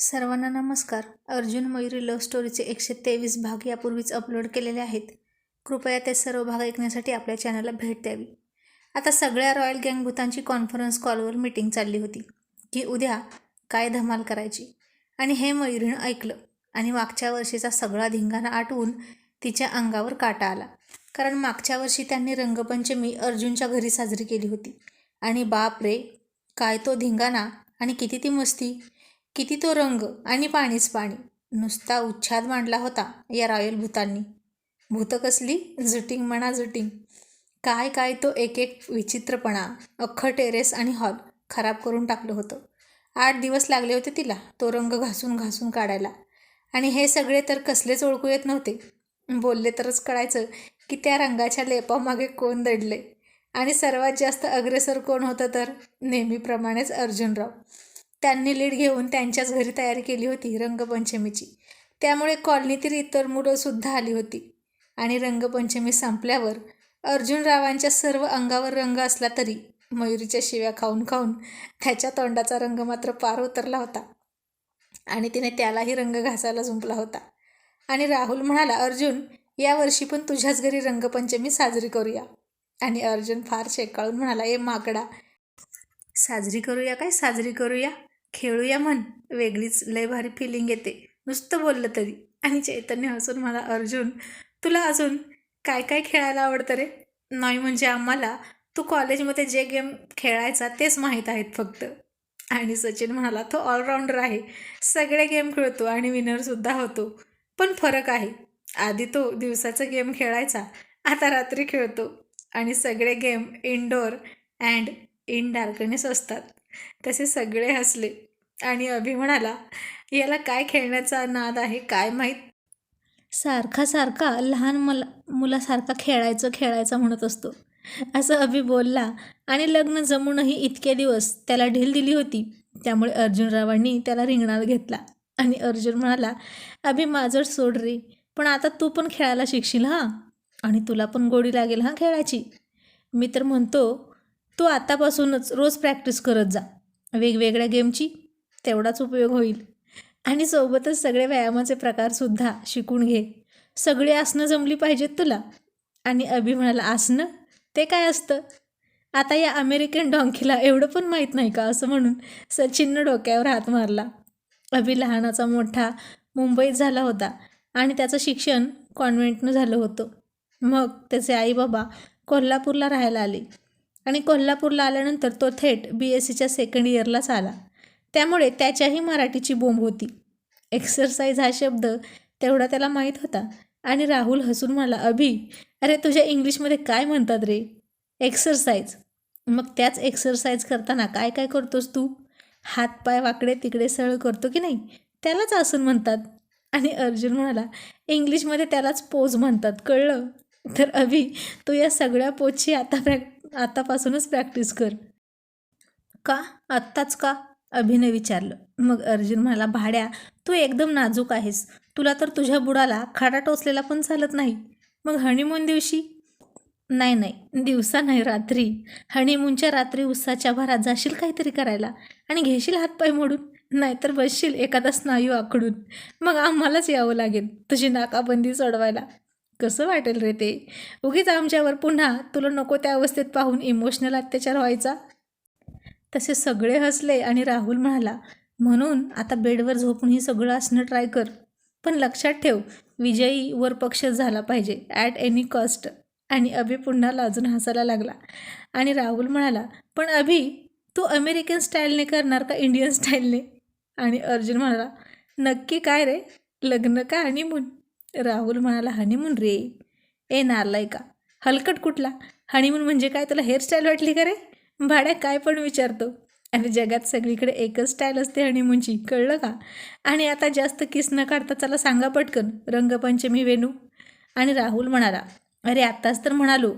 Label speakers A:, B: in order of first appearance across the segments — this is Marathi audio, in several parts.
A: सर्वांना नमस्कार. अर्जुन मयुरी लव्ह स्टोरीचे एकशे तेवीस भाग यापूर्वीच अपलोड केलेले आहेत. कृपया ते सर्व भाग ऐकण्यासाठी आपल्या चॅनलला भेट द्यावी. आता सगळ्या रॉयल गँग भूतांची कॉन्फरन्स कॉलवर मीटिंग चालली होती की उद्या काय धमाल करायची? आणि हे मयुरीनं ऐकलं आणि मागच्या वर्षीचा सगळा धिंगाणा आटवून तिच्या अंगावर काटा आला. कारण मागच्या वर्षी त्यांनी रंगपंचमी अर्जुनच्या घरी साजरी केली होती. आणि बाप रे काय तो धिंगाणा आणि किती ती मस्ती. किती तो रंग आणि पाणीच पाणी. नुसता उच्छाद मांडला होता या रॉयल भूतांनी भूत कसली? जुटिंग म्हणा जुटिंग काय काय तो एक एक विचित्रपणा अख्खं टेरेस आणि हॉल खराब करून टाकलं होतं. आठ दिवस लागले होते तिला तो रंग घासून घासून काढायला. आणि हे सगळे तर कसलेच ओळखू येत नव्हते. बोलले तरच कळायचं की त्या रंगाच्या लेपामागे कोण दडले आणि सर्वात जास्त अग्रेसर कोण होतं तर नेहमीप्रमाणेच अर्जुनराव. त्यांनी लीड घेऊन त्यांच्याच घरी तयारी केली होती रंगपंचमीची. त्यामुळे कॉलनीतील इतर मुलंसुद्धा आली होती. आणि रंगपंचमी संपल्यावर अर्जुनरावांच्या सर्व अंगावर रंग असला तरी मयुरीच्या शिव्या खाऊन खाऊन त्याच्या तोंडाचा रंग मात्र पार उतरला होता. आणि तिने त्यालाही रंग घासायला झुंपला होता. आणि राहुल म्हणाला अर्जुन यावर्षी पण तुझ्याच घरी रंगपंचमी साजरी करूया. आणि अर्जुन फार शेकाळून म्हणाला ए माकडा साजरी करूया काय? साजरी करूया? खेळूया म्हण. वेगळीच लय भारी फिलिंग येते. नुसतं बोललं तरी. आणि चैतन्य हसून मला अर्जुन तुला अजून काय काय खेळायला आवडतं रे? नाही म्हणजे आम्हाला तू कॉलेजमध्ये जे गेम खेळायचा तेच माहीत आहेत फक्त. आणि सचिन म्हणाला तो ऑलराऊंडर आहे. सगळे गेम खेळतो आणि विनरसुद्धा होतो. पण फरक आहे. आधी तो दिवसाचा गेम खेळायचा आता रात्री खेळतो. आणि सगळे game indoor and in darkness असतात. तसे सगळे हसले आणि अभि म्हणाला याला काय खेळण्याचा नाद आहे काय माहीत? सारखा सारखा लहान मला मुलासारखा खेळायचं खेळायचं म्हणत असतो. असं अभि बोलला आणि लग्न जमूनही इतके दिवस त्याला ढील दिली होती. त्यामुळे अर्जुनरावांनी त्याला रिंगणात घेतला आणि अर्जुन म्हणाला अभि माझं सोड रे पण आता तू पण खेळायला शिकशील हां? आणि तुला पण गोडी लागेल हां खेळायची? मी तर म्हणतो तू आतापासूनच रोज प्रॅक्टिस करत जा. वेगवेगळ्या गेमची तेवढाच उपयोग होईल. आणि सोबतच सगळे व्यायामाचे प्रकारसुद्धा शिकून घे. सगळी आसनं जमली पाहिजेत तुला. आणि अभि म्हणाला आसनं? ते काय असतं? आता या अमेरिकन डॉंकीला एवढं पण माहीत नाही का? असं म्हणून सचिननं डोक्यावर हात मारला. अभि लहानाचा मोठा मुंबईत झाला होता आणि त्याचं शिक्षण कॉन्व्हेंटनं झालं होतं. मग त्याचे आई बाबा कोल्हापूरला राहायला आले. आणि कोल्हापूरला आल्यानंतर तो थेट बी एस सीच्या सेकंड इयरलाच आला. त्यामुळे त्याच्याही मराठीची बोंब होती. एक्सरसाइज हा शब्द तेवढा त्याला माहीत होता. आणि राहुल हसून म्हणाला अभि अरे तुझ्या इंग्लिशमध्ये काय म्हणतात रे? एक्सरसाइज मग त्याच एक्सरसाइज करताना काय काय करतोस तू? हात पाय वाकडे तिकडे सरळ करतो की नाही? त्यालाच आसन म्हणतात. आणि अर्जुन म्हणाला इंग्लिशमध्ये त्यालाच पोज म्हणतात कळलं? तर अभि तू या सगळ्या पोजची आता प्रॅक्ट आतापासूनच प्रॅक्टिस कर. का? आत्ताच का? अभिने विचारलं. मग अर्जुन म्हणाला भाड्या तू एकदम नाजूक आहेस. तुला तर तुझ्या बुडाला खाडा टोचलेला पण चालत नाही. मग हनीमून दिवशी? नाही नाही. दिवसा नाही रात्री. हनीमूनच्या रात्री उसाच्या भरात जाशील काहीतरी करायला आणि घेशील हातपाय मोडून. नाहीतर बसशील एखादा स्नायू आकडून मग आम्हालाच यावं लागेल तुझी नाकाबंदी सोडवायला. कसं वाटेल रे ते? उगीच आमच्यावर पुन्हा तुला नको त्या अवस्थेत पाहून इमोशनल अत्याचार व्हायचा? तसे सगळे हसले आणि राहुल म्हणाला म्हणून आता बेडवर झोपून ही सगळं असणं ट्राय कर. पण लक्षात ठेव विजयी वर पक्ष झाला पाहिजे ॲट एनी कॉस्ट आणि अभि पुन्हा लाजून हसायला लागला. आणि राहुल म्हणाला पण अभि तू अमेरिकन स्टाईलने करणार का इंडियन स्टाईलने? आणि अर्जुन म्हणाला नक्की काय रे? लग्न का म्हणून राहुल म्हणाला हनीमून रे ए नारलाय का? हलकट कुठला? हनीमून म्हणजे काय? तुला हेअरस्टाईल वाटली का रे? भाड्या काय पण विचारतो. आणि जगात सगळीकडे एकच स्टाईल असते हनीमूनची कळलं का? आणि आता जास्त किस न काढता चला सांगा पटकन रंगपंचमी वेणू. आणि राहुल म्हणाला अरे आत्ताच तर म्हणालो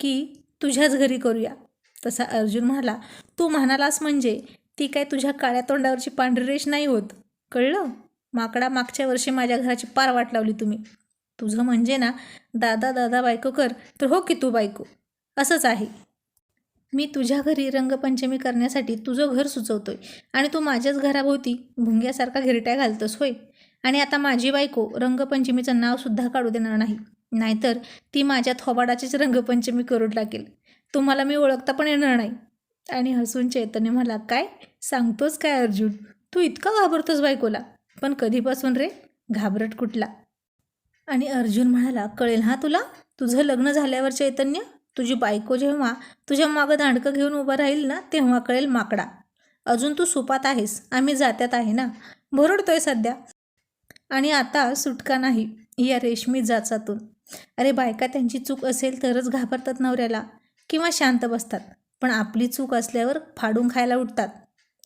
A: की तुझ्याच घरी करूया. तसा अर्जुन म्हणाला तू म्हणालास म्हणजे ती काय तुझ्या काळ्या तोंडावरची पांढरी रेष नाही होत कळलं? माकडा मागच्या वर्षी माझ्या घराची पार वाट लावली तुम्ही. तुझं म्हणजे ना दादा दादा बायको कर तर हो की तू बायको. असंच आहे. मी तुझ्या घरी रंगपंचमी करण्यासाठी तुझं घर सुचवतोय आणि तू माझ्याच घराभोवती भुंग्यासारखा घिरट्या घालतोस होय? आणि आता माझी बायको रंगपंचमीचं नावसुद्धा काढू देणार नाही. नाहीतर ती माझ्या थोबाडाचीच रंगपंचमी करू टाकेल तुम्हाला मी ओळखता पण येणार नाही. आणि हसून चैतन्य मला काय? सांगतोस काय अर्जुन? तू इतका घाबरतोस बायकोला. पण कधीपासून रे? घाबरट कुठला? आणि अर्जुन म्हणाला कळेल हा तुला? तुझं लग्न झाल्यावर चैतन्य? तुझी बायको जेव्हा तुझ्या मागं दांडकं घेऊन उभं राहील ना तेव्हा कळेल माकडा. अजून तू सुपात आहेस. आम्ही जात्यात आहे ना? भरडतोय सध्या. आणि आता सुटका नाही. या रेशमी जाचातून. अरे बायका त्यांची चूक असेल तरच घाबरतात नवऱ्याला. किंवा शांत बसतात. पण आपली चूक असल्यावर फाडून खायला उठतात.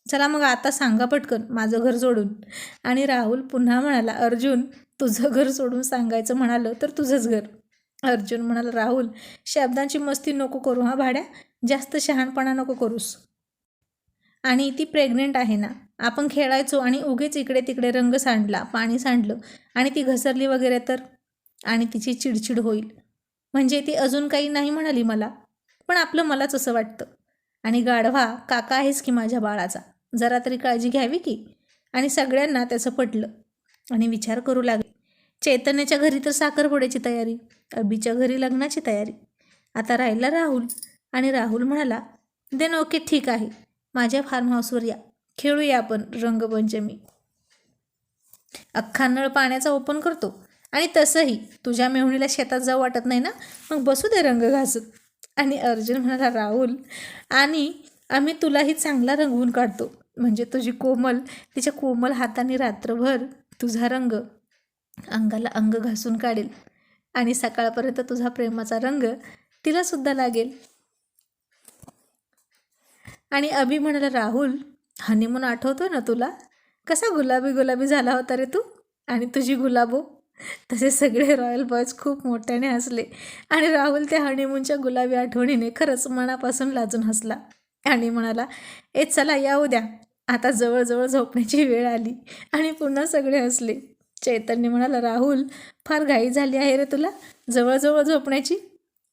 A: चला मग आता सांगा पटकन माझं घर सोडून आणि राहुल पुन्हा म्हणाला अर्जुन तुझं घर सोडून सांगायचं म्हणालं तर तुझंच घर. अर्जुन म्हणाला राहुल शब्दांची मस्ती नको करू हा भाड्या जास्त शहाणपणा नको करूस. आणि ती प्रेग्नेंट आहे ना आपण खेळायचो आणि उगेच इकडे तिकडे रंग सांडला पाणी सांडलं आणि ती घसरली वगैरे तर? आणि तिची चिडचिड होईल. म्हणजे ती अजून काही नाही म्हणाली मला पण आपलं मलाच असं वाटतं. आणि गाढवा काका आहेस की माझ्या बाळाचा? जरा तरी काळजी घ्यावी की? आणि सगळ्यांना त्याचं पटलं. आणि विचार करू लागले. चैतन्याच्या घरी तर साखरपुड्याची तयारी अबीच्या घरी लग्नाची तयारी. आता राहिला राहुल आणि राहुल म्हणाला देन ओके ठीक आहे. माझ्या फार्म हाऊसवर या. खेळूया आपण रंगपंचमी. अख्खा नळ पाण्याचा ओपन करतो. आणि तसंही. तुझ्या मेहुणीला शेतात जाऊ वाटत नाही ना? मग बसू दे रंग घासत. आणि अर्जुन म्हणाला राहुल आणि आम्ही तुलाही चांगला रंगवून काढतो. म्हणजे तुझी कोमल तिच्या कोमल हाताने रात्रभर तुझा रंग अंगाला अंग घासून काढेल. आणि सकाळपर्यंत तुझा प्रेमाचा रंग तिलासुद्धा लागेल. आणि अभि म्हणाला राहुल हनीमून आठवतो ना तुला? कसा गुलाबी गुलाबी झाला होता रे तू? आणि तुझी गुलाबो तसे सगळे रॉयल बॉयज खूप मोठ्याने हसले. आणि राहुल त्या हनीमूनच्या गुलाबी आठवणीने खरंच मनापासून लाजून हसला. आणि म्हणाला ए चला या उद्या आता जवळजवळ झोपण्याची वेळ आली. आणि पुन्हा सगळे हसले. चैतन्य म्हणाला राहुल फार घाई झाली आहे रे तुला? जवळजवळ झोपण्याची?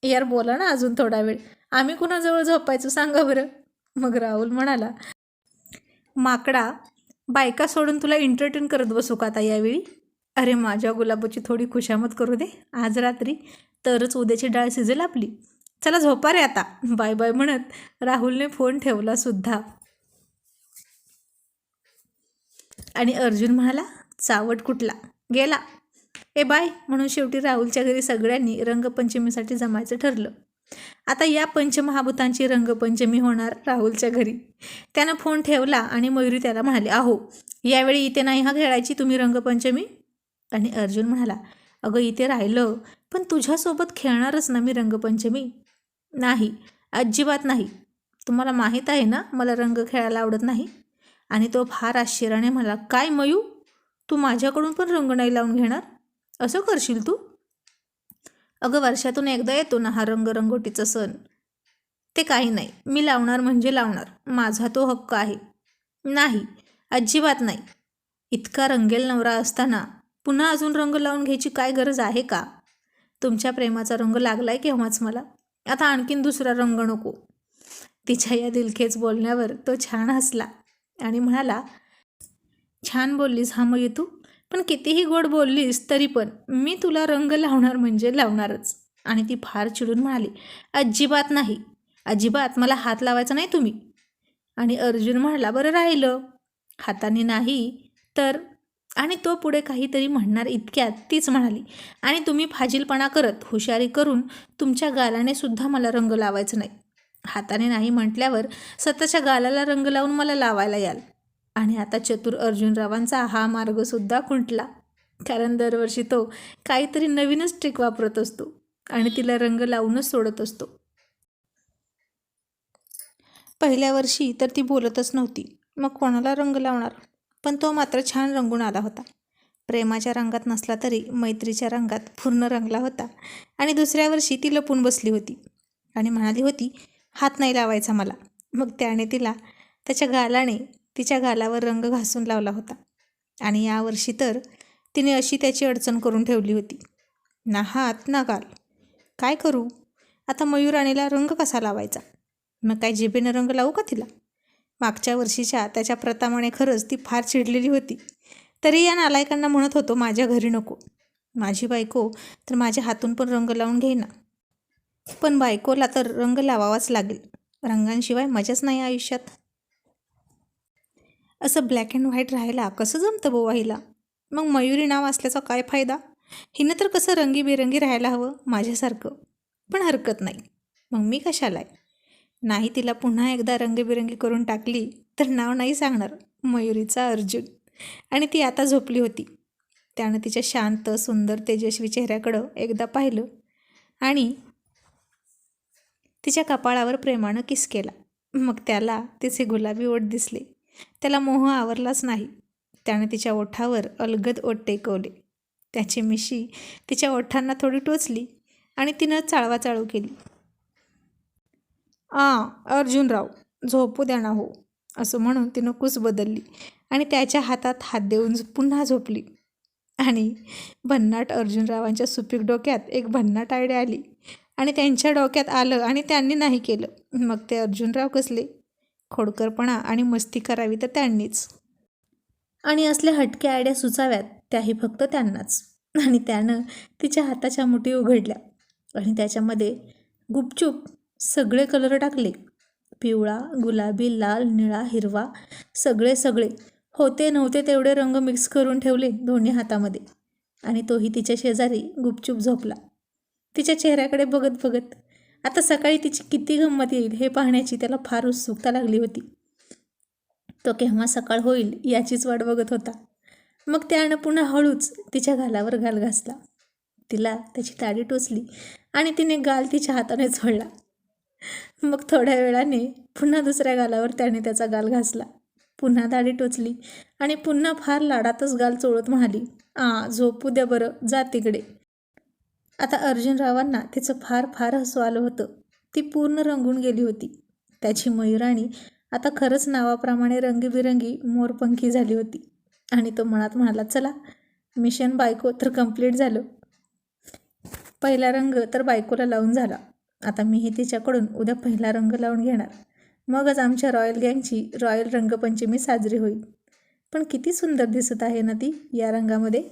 A: यार बोला ना अजून थोडा वेळ. आम्ही कुणाजवळ झोपायचं सांगा बरं. मग राहुल म्हणाला माकडा बायका सोडून तुला एंटरटेन करत बसू का आता यावेळी? अरे माझ्या गुलाबाची थोडी खुशामत करू दे. आज रात्री तरच उद्याची डाळ शिजेल आपली. चला झोपा रे आता. बाय बाय म्हणत राहुलने फोन ठेवला सुद्धा. आणि अर्जुन म्हणाला चावट कुठला? गेला. ए बाय म्हणून शेवटी राहुलच्या घरी सगळ्यांनी रंगपंचमीसाठी जमायचं ठरलं. आता या पंचमहाभूतांची रंगपंचमी होणार राहुलच्या घरी. त्यानं फोन ठेवला आणि मयुरी त्याला म्हणाले अहो यावेळी इथे नाही हा खेळायची तुम्ही रंगपंचमी? आणि अर्जुन म्हणाला अगं इथे राहिलं पण तुझ्यासोबत खेळणारच ना मी रंगपंचमी. नाही अजिबात नाही. तुम्हाला माहीत आहे ना मला रंग खेळायला आवडत नाही. आणि तो फार आश्चर्याने मला काय मयू? तू माझ्याकडून पण रंग नाही लावून घेणार? असं करशील तू? अगं वर्षातून एकदा येतो ना हा रंगरंगोटीचा सण. ते काही नाही. मी लावणार म्हणजे लावणार. माझा तो हक्क आहे. नाही अजिबात नाही. इतका रंगेल नवरा असताना पुन्हा अजून रंग लावून घ्यायची काय गरज आहे का? तुमच्या प्रेमाचा रंग लागलाय केव्हाच मला? आता आणखीन दुसरा रंग नको. तिच्या या दिलखेच बोलण्यावर तो छान हसला आणि म्हणाला छान बोललीस हा मग तू पण कितीही गोड बोललीस तरी पण मी तुला रंग लावणार म्हणजे लावणारच. आणि ती फार चिडून म्हणाली अजिबात नाही. अजिबात मला हात लावायचा नाही तुम्ही. आणि अर्जुन म्हणाला बरं राहिलं. हाताने नाही तर आणि तो पुढे काहीतरी म्हणणार इतक्यात तीच म्हणाली आणि तुम्ही फाजीलपणा करत हुशारी करून तुमच्या गालाने सुद्धा मला रंग लावायचं नाही. हाताने नाही म्हटल्यावर स्वतःच्या गालाला रंग लावून मला लावायला याल. आणि आता चतुर अर्जुनरावांचा हा मार्गसुद्धा खुंटला. कारण दरवर्षी तो काहीतरी नवीनच ट्रिक वापरत असतो आणि तिला रंग लावूनच सोडत असतो. पहिल्या वर्षी तर ती बोलतच नव्हती. मग कोणाला रंग लावणार? पण तो मात्र छान रंगून आला होता. प्रेमाच्या रंगात नसला तरी मैत्रीच्या रंगात पूर्ण रंगला होता आणि दुसऱ्या वर्षी ती लपून बसली होती आणि म्हणाली होती हात नाही लावायचा मला. मग त्याने तिला त्याच्या गालाने तिच्या गालावर रंग घासून लावला होता आणि यावर्षी तर तिने अशी त्याची अडचण करून ठेवली होती. ना हात ना गाल. काय करू? आता मयूराणीला रंग कसा लावायचा? मग काय जिभेनं रंग लावू का तिला? मागच्या वर्षीच्या त्याच्या प्रतामाने खरंच ती फार चिडलेली होती. तरी या नालायकांना म्हणत होतो माझ्या घरी नको. माझी बायको तर माझ्या हातून पण रंग लावून घेईना. पण बायकोला तर रंग लावावाच लागेल. रंगांशिवाय मजाच नाही आयुष्यात. असं ब्लॅक अँड व्हाईट राहायला कसं जमतं बोवा हिला? मग मयुरी नाव असल्याचा काय फायदा? हिनं तर कसं रंगीबेरंगी राहायला हवं? माझ्यासारखं. पण हरकत नाही. मग मी कशाला आहे? नाही तिला पुन्हा एकदा रंगीबेरंगी करून टाकली तर नाव नाही सांगणार मयुरीचा अर्जुन. आणि ती आता झोपली होती. त्यानं तिच्या शांत सुंदर तेजस्वी चेहऱ्याकडं एकदा पाहिलं आणि तिच्या कपाळावर प्रेमानं किस केला. मग त्याला तिचे गुलाबी ओठ दिसले. त्याला मोह आवरलाच नाही. त्याने तिच्या ओठावर अलगद ओठ टेकवले. त्याची मिशी तिच्या ओठांना थोडी टोचली आणि तिनं चाळवाचाळू केली. आ अर्जुनराव झोपू द्या ना हो असं म्हणून तिनं कूस बदलली आणि त्याच्या हातात हात देऊन पुन्हा झोपली. आणि भन्नाट अर्जुनरावांच्या सुपीक डोक्यात एक भन्नाट आयडिया आली आणि त्यांच्या डोक्यात आलं आणि त्यांनी नाही केलं. मग ते अर्जुनराव कसले? खोडकरपणा आणि मस्ती करावी तर त्यांनीच. आणि असल्या हटक्या आयड्या सुचाव्यात त्याही फक्त त्यांनाच. आणि त्यानं तिच्या हाताच्या मुठी उघडल्या आणि त्याच्यामध्ये गुपचूप सगळे कलर टाकले. पिवळा गुलाबी लाल निळा हिरवा सगळे सगळे. होते नव्हते तेवढे रंग मिक्स करून ठेवले दोन्ही हातामध्ये. आणि तोही तिच्या शेजारी गुपचूप झोपला. तिच्या चेहऱ्याकडे बघत बघत आता सकाळी तिची किती गंमत येईल हे पाहण्याची त्याला फार उत्सुकता लागली होती. तो केव्हा सकाळ होईल याचीच वाट बघत होता. मग त्यानं पुन्हा हळूच तिच्या गालावर गाल घासला. तिला त्याची ताडी टोचली आणि तिने गाल तिच्या हाताने झोडला. मग थोड्या वेळाने पुन्हा दुसऱ्या गालावर त्याने त्याचा गाल घासला. पुन्हा दाढी टोचली आणि पुन्हा फार लाडातच गाल चोळत म्हणाली आ झोपू द्या बरं जा तिकडे. आता अर्जुनरावांना तिचं फार फार हसू आलं होतं. ती पूर्ण रंगून गेली होती. त्याची मयुराणी आता खरंच नावाप्रमाणे रंगीबिरंगी मोरपंखी झाली होती. आणि तो मनात म्हणाला चला मिशन बायको तर कंप्लीट झालं. पहिला रंग तर बायकोला लावून झाला. आता मीही तिच्याकडून उद्या पहिला रंग लावून घेणार. मगच आमच्या रॉयल गँगची रॉयल रंगपंचमी साजरी होईल. पण किती सुंदर दिसत आहे ना ती या रंगामध्ये.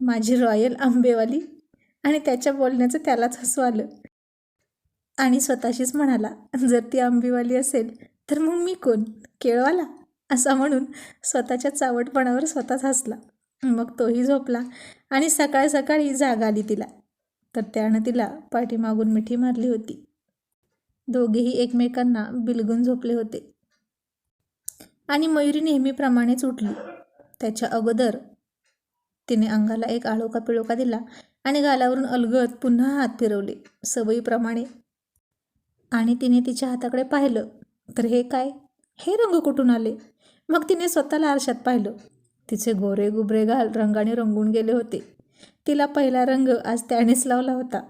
A: माझी रॉयल आंबेवाली. आणि त्याच्या बोलण्याचं त्यालाच हसू आलं. आणि स्वतःशीच म्हणाला जर ती आंबेवाली असेल तर मग मी कोण? केळवाला? असा म्हणून स्वतःच्या चावटपणावर स्वतःच हसला. मग तोही झोपला आणि सकाळ सकाळी जाग आली तिला. तर त्यानं तिला पाठीमागून मिठी मारली होती. दोघेही एकमेकांना बिलगून झोपले होते. आणि मयुरी नेहमीप्रमाणेच उठली. त्याच्या अगोदर तिने अंगाला एक आळोका पिळोका दिला आणि गालावरून अलगत पुन्हा हात फिरवले सवयीप्रमाणे. आणि तिने तिच्या हाताकडे पाहिलं तर हे काय? हे रंग कुठून आले? मग तिने स्वतःला आरशात पाहिलं. तिचे गोरे गुबरे घाल रंगाने रंगून गेले होते. तिला पहिला रंग आज त्यानेच लावला होता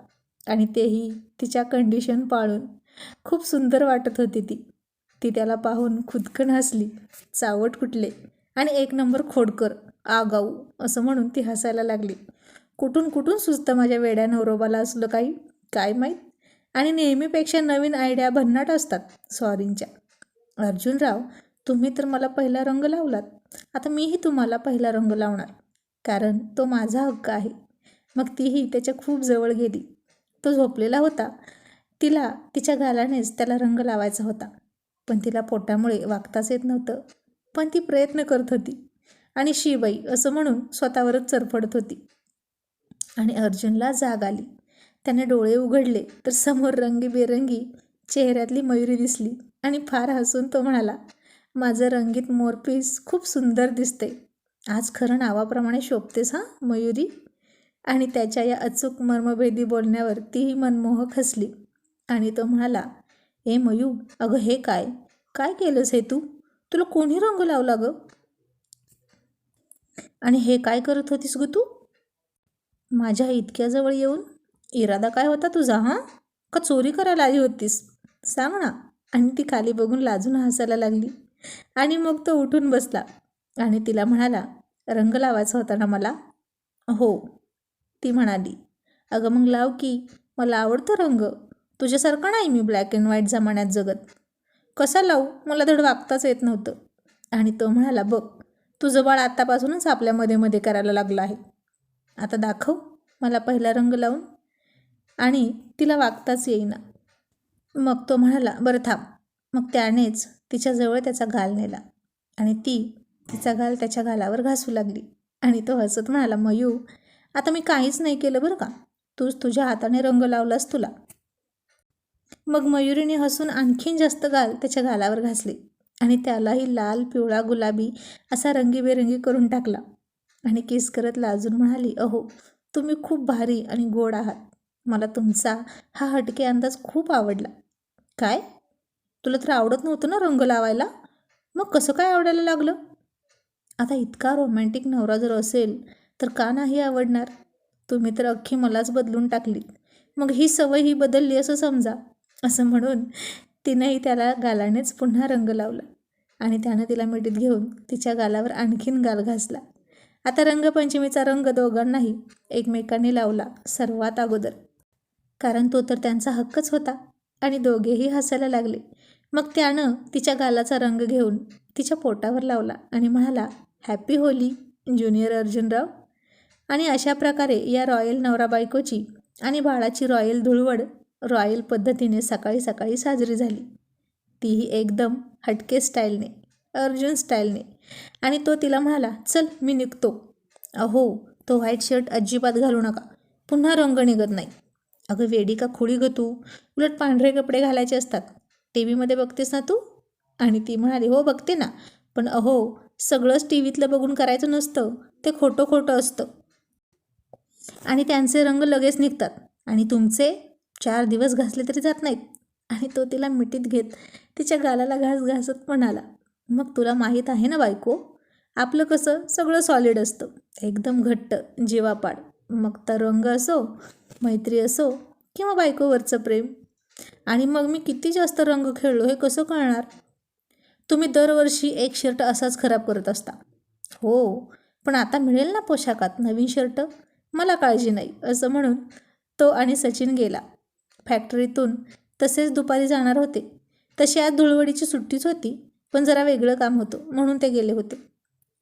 A: आणि तेही तिच्या कंडिशन पाळून. खूप सुंदर वाटत होती ती. ती त्याला पाहून खुदकन हसली. चावट कुठले आणि एक नंबर खोडकर आगाऊ असं म्हणून ती हसायला लागली. कुठून कुठून सुचतं माझ्या वेड्या नवरोबाला असलं काही? काय माहीत? आणि नेहमीपेक्षा नवीन आयडिया भन्नाट असतात सॉरींच्या अर्जुनराव तुम्ही तर मला पहिला रंग लावलात. आता मीही तुम्हाला पहिला रंग लावणार. कारण तो माझा हक्क आहे. मग तीही त्याच्या खूप जवळ गेली. तो झोपलेला होता. तिला तिच्या गालानेच त्याला रंग लावायचा होता. पण तिला पोटामुळे वागताच येत नव्हतं. पण ती प्रयत्न करत होती. आणि शिबाई असं म्हणून स्वतःवरच चरफडत होती. आणि अर्जुनला जाग आली. त्याने डोळे उघडले तर समोर रंगीबेरंगी चेहऱ्यातली मयुरी दिसली आणि फार हसून तो म्हणाला माझं रंगीत मोरपीस खूप सुंदर दिसते आज खरं नावाप्रमाणे शोभतेस हां मयुरी? आणि त्याच्या या अचूक मर्मभेदी बोलण्यावर तीही मनमोहक हसली. आणि तो म्हणाला ए मयू अगं हे काय? काय केलंस हे तू? तुला कोणी रंग लावला गं? आणि हे काय करत होतीस ग तू? माझ्या इतक्या जवळ येऊन? इरादा काय होता तुझा हां? का चोरी करायला आली होतीस? सांग ना. आणि ती खाली बघून लाजून हसायला लागली. आणि मग तो उठून बसला आणि तिला म्हणाला रंग लावायचा होता ना मला? हो. ती म्हणाली अगं मग लाव की मला आवडतो रंग. तुझ्यासारखं नाही मी ब्लॅक अँड व्हाईट जमान्यात जगत. कसा लावू? मला धड वागताच येत नव्हतं. आणि तो म्हणाला बघ तुझं बाळ आत्तापासूनच आपल्या मध्ये मध्ये करायला लागलं आहे. आता दाखव मला पहिला रंग लावून. आणि तिला वागताच येईना. मग तो म्हणाला बरं थांब. मग त्यानेच तिच्याजवळ त्याचा गाल नेला आणि ती तिचा गाल त्याच्या गालावर घासू लागली. आणि तो हसत म्हणाला मयू आता मी काहीच नाही केलं बरं का. तूच तुझ्या हाताने रंग लावलास तुला. मग मयुरीने हसून आणखीन जास्त गाल त्याच्या गालावर घासले आणि त्यालाही लाल पिवळा गुलाबी असा रंगीबेरंगी करून टाकला. आणि केस करत लाजून म्हणाली अहो तुम्ही खूप भारी आणि गोड आहात. मला तुमचा हा हटके अंदाज खूप आवडला. काय? तुला तर आवडत नव्हतं ना रंग लावायला? मग कसं काय आवडायला लागलं? आता इतका रोमॅन्टिक नवरा जर असेल तर का नाही आवडणार? तुम्ही तर अख्खी मलाच बदलून टाकलीत. मग ही सवय ही बदलली असं समजा. असं म्हणून तिनंही त्याला गालानेच पुन्हा रंग लावला आणि त्यानं तिला मिठीत घेऊन तिच्या गालावर आणखीन गाल घासला. आता रंगपंचमीचा रंग दोघांनाही एकमेकांनी लावला सर्वात अगोदर. कारण तो तर त्यांचा हक्कच होता आणि दोघेही हसायला लागले. मग त्यानं तिच्या गालाचा रंग घेऊन तिच्या पोटावर लावला आणि म्हणाला हॅपी होली ज्युनियर अर्जुनराव. आणि अशा प्रकारे या रॉयल नवरा बायकोची आणि बाळाची रॉयल धुळवड रॉयल पद्धतीने सकाळी सकाळी साजरी झाली. तीही एकदम हटके स्टाईलने अर्जुन स्टाईलने. आणि तो तिला म्हणाला चल मी निघतो. अहो तो व्हाईट शर्ट अजिबात घालू नका. पुन्हा रंग निघत नाही. अगं वेडी का खोळी ग तू? उलट पांढरे कपडे घालायचे असतात. टी व्हीमध्ये बघतेस ना तू? आणि ती म्हणाली हो बघते ना. पण अहो सगळंच टी व्हीतलं बघून करायचं नसतं. ते खोटं खोटं असतं. आणि त्यांचे रंग लगेच निघतात. आणि तुमचे चार दिवस घासले तरी जात नाहीत. आणि तो तिला मिठीत घेत तिच्या गालाला घास घासत म्हणाला मग तुला माहीत आहे ना बायको आपलं कसं सगळं सॉलिड असतं. एकदम घट्ट जीवापाड. मग तर रंग असो मैत्री असो किंवा बायकोवरचं प्रेम. आणि मग मी किती जास्त रंग खेळलो हे कसं कळणार? तुम्ही दरवर्षी एक शर्ट असाच खराब करत असता. हो पण आता मिळेल ना पोशाखात नवीन शर्ट मला काळजी नाही असं म्हणून तो आणि सचिन गेला. फॅक्टरीतून तसेच दुपारी जाणार होते. तशी आज धुळवडीची सुट्टीच होती पण जरा वेगळं काम होतं म्हणून ते गेले होते.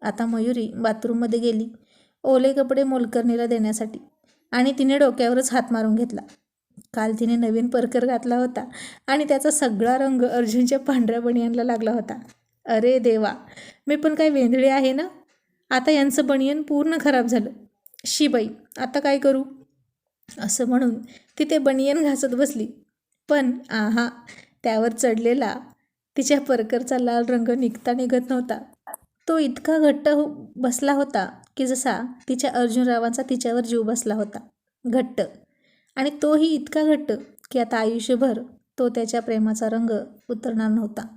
A: आता मयुरी बाथरूममध्ये गेली ओले कपडे मोलकर्णीला देण्यासाठी आणि तिने डोक्यावरच हात मारून घेतला. काल तिने नवीन परकर घातला होता आणि त्याचा सगळा रंग अर्जुनच्या पांढऱ्या बनियनला लागला होता. अरे देवा मी पण काय वेंधळी आहे ना? आता यांचं बनियन पूर्ण खराब झालं. शिबाई आता काय करू? असं म्हणून तिथे बनियन घासत बसली. पण आहा त्यावर चढलेला तिच्या परकरचा लाल रंग निघता निघत नव्हता. तो इतका घट्ट हो बसला होता की जसा तिच्या अर्जुनरावांचा तिच्यावर जीव बसला होता. घट्ट. आणि तोही इतका घट्ट की आता आयुष्यभर तो त्याच्या प्रेमाचा रंग उतरणार नव्हता.